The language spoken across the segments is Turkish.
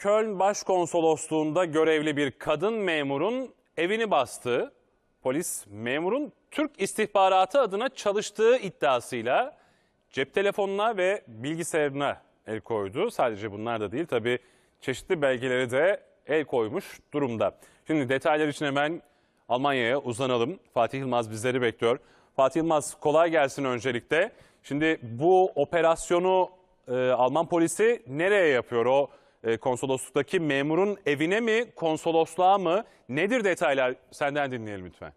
Köln Başkonsolosluğu'nda görevli bir kadın memurun evini bastı. Polis memurun Türk istihbaratı adına çalıştığı iddiasıyla cep telefonuna ve bilgisayarına el koydu. Sadece bunlar da değil tabii çeşitli belgeleri de el koymuş durumda. Şimdi detaylar için hemen Almanya'ya uzanalım. Fatih Yılmaz bizleri bekliyor. Fatih Yılmaz kolay gelsin öncelikle. Şimdi bu operasyonu e, Alman polisi nereye yapıyor? O konsolosluktaki memurun evine mi, konsolosluğa mı? Nedir detaylar? Senden dinleyelim lütfen.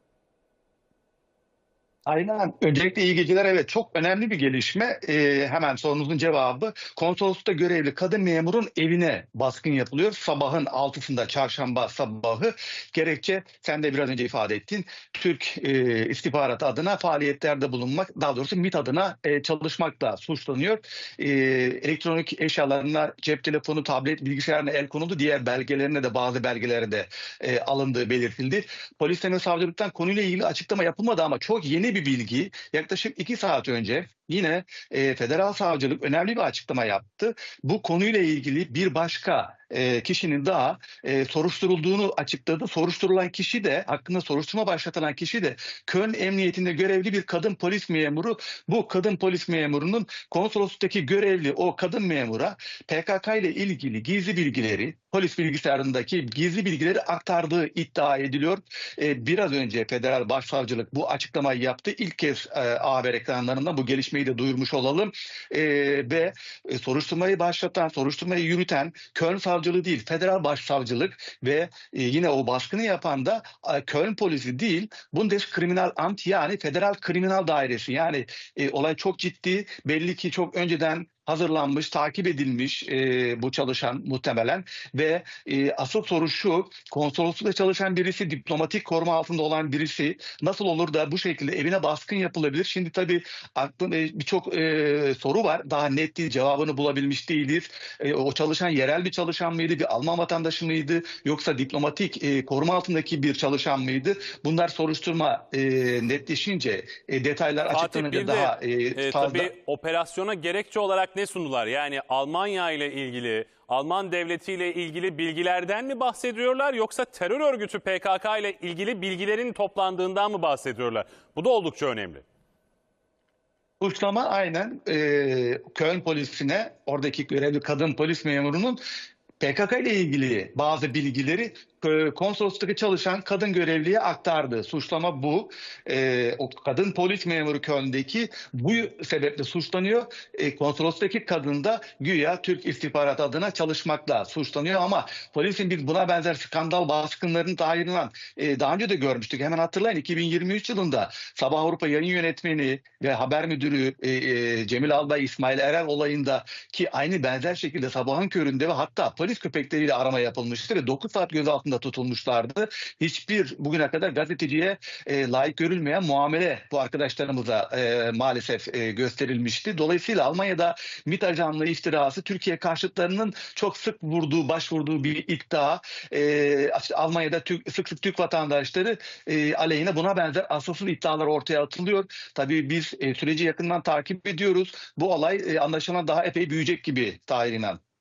Aynen. Öncelikle iyi geceler. Evet çok önemli bir gelişme. Ee, hemen sorunuzun cevabı. Konsoloslukta görevli kadın memurun evine baskın yapılıyor. Sabahın 6'sında çarşamba sabahı. Gerekçe sen de biraz önce ifade ettin. Türk e, istihbaratı adına faaliyetlerde bulunmak, daha doğrusu MİT adına e, çalışmakla suçlanıyor. E, elektronik eşyalarına cep telefonu, tablet, bilgisayarına el konuldu. Diğer belgelerine de bazı belgelere de e, alındığı belirtildi. Polisten ve savcılıktan konuyla ilgili açıklama yapılmadı ama çok yeni bir bilgi. Yaklaşık iki saat önce yine e, federal savcılık önemli bir açıklama yaptı. Bu konuyla ilgili bir başka e, kişinin daha e, soruşturulduğunu açıkladı. Soruşturulan kişi de hakkında soruşturma başlatılan kişi de Köln Emniyetinde görevli bir kadın polis memuru. Bu kadın polis memurunun konsolosluktaki görevli o kadın memura PKK ile ilgili gizli bilgileri polis bilgisayarındaki gizli bilgileri aktardığı iddia ediliyor. E, biraz önce federal başsavcılık bu açıklamayı yaptı. İlk kez e, Haber ekranlarında bu gelişmeyi de duyurmuş olalım. E, ve e, soruşturmayı başlatan, soruşturmayı yürüten Köln savcılığı değil, federal başsavcılık ve e, yine o baskını yapan da e, Köln polisi değil, Bundeskriminalamt yani federal kriminal dairesi. Yani e, olay çok ciddi, belli ki çok önceden hazırlanmış, takip edilmiş e, bu çalışan muhtemelen ve e, asıl soru şu konsoloslukta çalışan birisi diplomatik koruma altında olan birisi nasıl olur da bu şekilde evine baskın yapılabilir? Şimdi tabii aklım e, birçok e, soru var daha net değil cevabını bulabilmiş değiliz. E, o çalışan yerel bir çalışan mıydı bir Alman vatandaşı mıydı yoksa diplomatik e, koruma altındaki bir çalışan mıydı? Bunlar soruşturma e, netleşince e, detaylar açıklanınca daha de e, e, fazla. tabii operasyona gerekçe olarak ne sundular? Yani Almanya ile ilgili, Alman devletiyle ilgili bilgilerden mi bahsediyorlar yoksa terör örgütü PKK ile ilgili bilgilerin toplandığından mı bahsediyorlar? Bu da oldukça önemli. Suçlama aynen e, Köln polisine oradaki görevli kadın polis memurunun PKK ile ilgili bazı bilgileri e, konsolosluktaki çalışan kadın görevliye aktardı. Suçlama bu. E, o kadın polis memuru Köln'deki bu sebeple suçlanıyor. E, konsolosluktaki kadın da güya Türk istihbarat adına çalışmakla suçlanıyor ama polisin biz buna benzer skandal baskınlarını dahilen e, daha önce de görmüştük. Hemen hatırlayın 2023 yılında Sabah Avrupa yayın yönetmeni ve haber müdürü e, e, Cemil Albay İsmail Erel olayında ki aynı benzer şekilde sabahın köründe ve hatta polis köpekleriyle arama yapılmıştı ve 9 saat gözaltında tutulmuşlardı. Hiçbir bugüne kadar gazeteciye e, layık görülmeyen muamele bu arkadaşlarımıza e, maalesef e, gösterilmişti. Dolayısıyla Almanya'da MİT ajanlığı iftirası Türkiye karşıtlarının çok sık vurduğu, başvurduğu bir iddia. E, Almanya'da Türk, sık sık Türk vatandaşları e, aleyhine buna benzer asılsız iddialar ortaya atılıyor. Tabii biz e, süreci yakından takip ediyoruz. Bu olay e, anlaşılan daha epey büyüyecek gibi Tahir İnan.